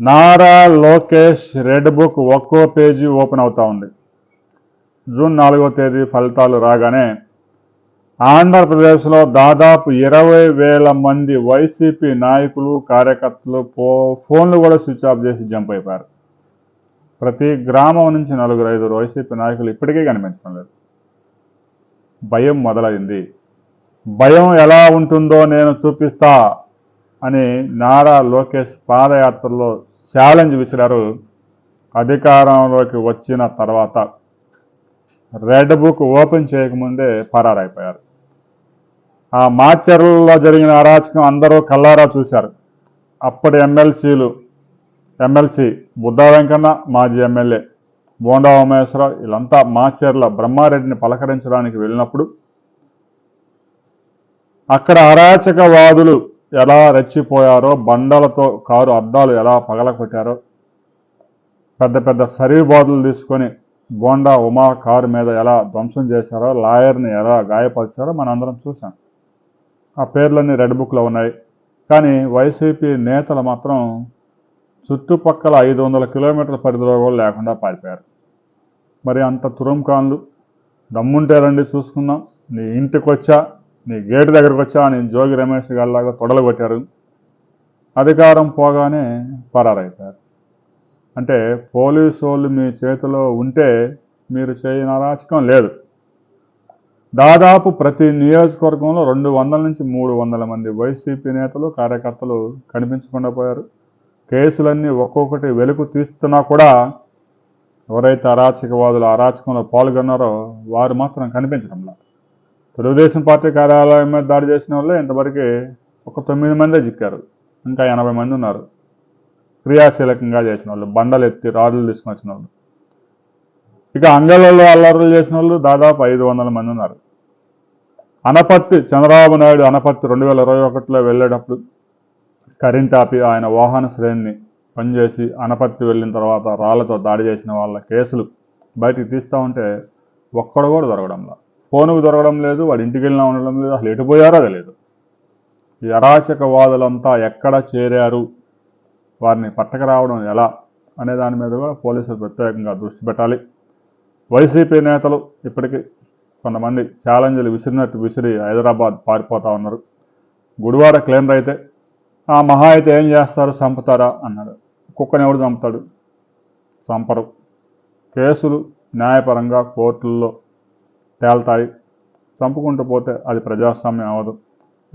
Nara Lokesh red book ఒక్కో page open అవుతా ఉంది. జూన్ నాలుగో తేదీ ఫలితాలు రాగానే ఆంధ్రప్రదేశ్లో దాదాపు ఇరవై వేల మంది వైసీపీ నాయకులు కార్యకర్తలు పో ఫోన్లు కూడా స్విచ్ ఆఫ్ చేసి జంప్ అయిపోయారు. ప్రతి గ్రామం నుంచి నలుగురు ఐదుగురు వైసీపీ నాయకులు ఇప్పటికీ కనిపించడం లేదు. భయం మొదలైంది. భయం ఎలా ఉంటుందో నేను చూపిస్తా అని నారా లోకేష్ పాదయాత్రలో ఛాలెంజ్ విసిరారు. అధికారంలోకి వచ్చిన తర్వాత రెడ్ బుక్ ఓపెన్ చేయకముందే పరారైపోయారు. ఆ మాచర్లలో జరిగిన అరాచకం అందరూ కల్లారా చూశారు. అప్పటి ఎమ్మెల్సీలు ఎమ్మెల్సీ బుద్ధా వెంకన్న మాజీ ఎమ్మెల్యే బోండా ఉమేశ్వరరావు వీళ్ళంతా మాచర్ల బ్రహ్మారెడ్డిని పలకరించడానికి వెళ్ళినప్పుడు అక్కడ అరాచకవాదులు ఎలా రెచ్చిపోయారో బండలతో కారు అద్దాలు ఎలా పగలకొట్టారో పెద్ద పెద్ద సరీర్ బాధలు తీసుకొని బోండా ఉమా కారు మీద ఎలా ధ్వంసం చేశారో లాయర్ని ఎలా గాయపరిచారో మనందరం చూసాం ఆ పేర్లన్నీ రెడ్ బుక్లో ఉన్నాయి. కానీ వైసీపీ నేతలు మాత్రం చుట్టుపక్కల ఐదు వందల కిలోమీటర్ల పరిధిలో కూడా లేకుండా పారిపోయారు. మరి అంత తురంకాన్లు దమ్ముంటే రండి చూసుకుందాం. నీ ఇంటికి వచ్చా నీ గేటు దగ్గరకు వచ్చా అని జోగి రమేష్ గారిలాగా తొడలు కొట్టారు. అధికారం పోగానే పరారైపోయారు. అంటే పోలీసు వాళ్ళు మీ చేతిలో ఉంటే మీరు చేయని అరాచకం లేదు. దాదాపు ప్రతి నియోజకవర్గంలో రెండు వందల నుంచి మూడు వందల మంది వైసీపీ నేతలు కార్యకర్తలు కనిపించకుండా పోయారు. కేసులన్నీ ఒక్కొక్కటి వెలుగు తీస్తున్నా కూడా ఎవరైతే అరాచకవాదులు అరాచకంలో పాల్గొన్నారో వారు మాత్రం కనిపించడంలా తెలుగుదేశం పార్టీ కార్యాలయం మీద దాడి చేసిన వాళ్ళే ఇంతవరకు ఒక తొమ్మిది మందే చిక్కారు. ఇంకా ఎనభై మంది ఉన్నారు. క్రియాశీలకంగా చేసిన వాళ్ళు బండలు ఎత్తి రాడ్లు తీసుకుని వచ్చిన వాళ్ళు. ఇక అంగళ్ళలో అల్లర్లు చేసిన వాళ్ళు దాదాపు ఐదు వందల మంది ఉన్నారు. అనపత్తి చంద్రబాబు నాయుడు అనపత్తి రెండు వేల ఇరవై ఒకటిలో వెళ్ళేటప్పుడు కరెంట్ ఆపి ఆయన వాహన శ్రేణిని పనిచేసి అనపత్తి వెళ్ళిన తర్వాత రాళ్ళతో దాడి చేసిన వాళ్ళ కేసులు బయటికి తీస్తూ ఉంటే ఒక్కడు కూడా దొరకడంలా. ఫోనుకు దొరకడం లేదు వాడి ఇంటికి వెళ్ళినా ఉండడం లేదు అసలు ఎటుపోయారో తెలియదు ఈ అరాచకవాదులంతా ఎక్కడ చేరారు? వారిని పట్టక రావడం ఎలా? అనే దాని మీద కూడా పోలీసులు ప్రత్యేకంగా దృష్టి పెట్టాలి. వైసీపీ నేతలు ఇప్పటికీ కొంతమంది ఛాలెంజ్లు విసిరినట్టు విసిరి హైదరాబాద్ పారిపోతా ఉన్నారు. గుడివాడ క్లీనర్ అయితే ఆ మహా అయితే ఏం చేస్తారు? చంపుతారా? అన్నాడు. కుక్కని ఎవడు చంపుతాడు? చంపరు. కేసులు న్యాయపరంగా కోర్టుల్లో తేల్తాయి. చంపుకుంటూ పోతే అది ప్రజాస్వామ్యం అవ్వదు.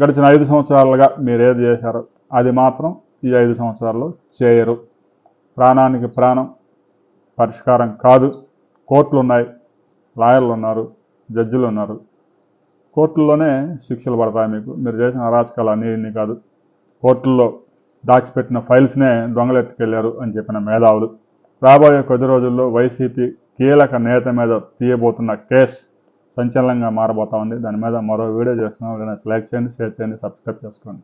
గడిచిన ఐదు సంవత్సరాలుగా మీరు ఏది చేశారో? అది మాత్రం ఈ ఐదు సంవత్సరాల్లో చేయరు. ప్రాణానికి ప్రాణం పరిష్కారం కాదు. కోర్టులు ఉన్నాయి లాయర్లు ఉన్నారు జడ్జిలు ఉన్నారు కోర్టుల్లోనే శిక్షలు పడతాయి మీకు. మీరు చేసిన అరాచకాలు అన్నీ ఇన్ని కాదు. కోర్టుల్లో దాచిపెట్టిన ఫైల్స్నే దొంగలెత్తుకెళ్ళారు అని చెప్పిన మేధావులు. రాబోయే కొద్ది రోజుల్లో వైసీపీ కీలక నేత మీద తీయబోతున్న కేసు సంచలనంగా మారబోతా ఉంది. దాని మీద మరో వీడియో చేస్తున్నాం. లైక్ చేయండి షేర్ చేయండి సబ్స్క్రైబ్ చేసుకోండి.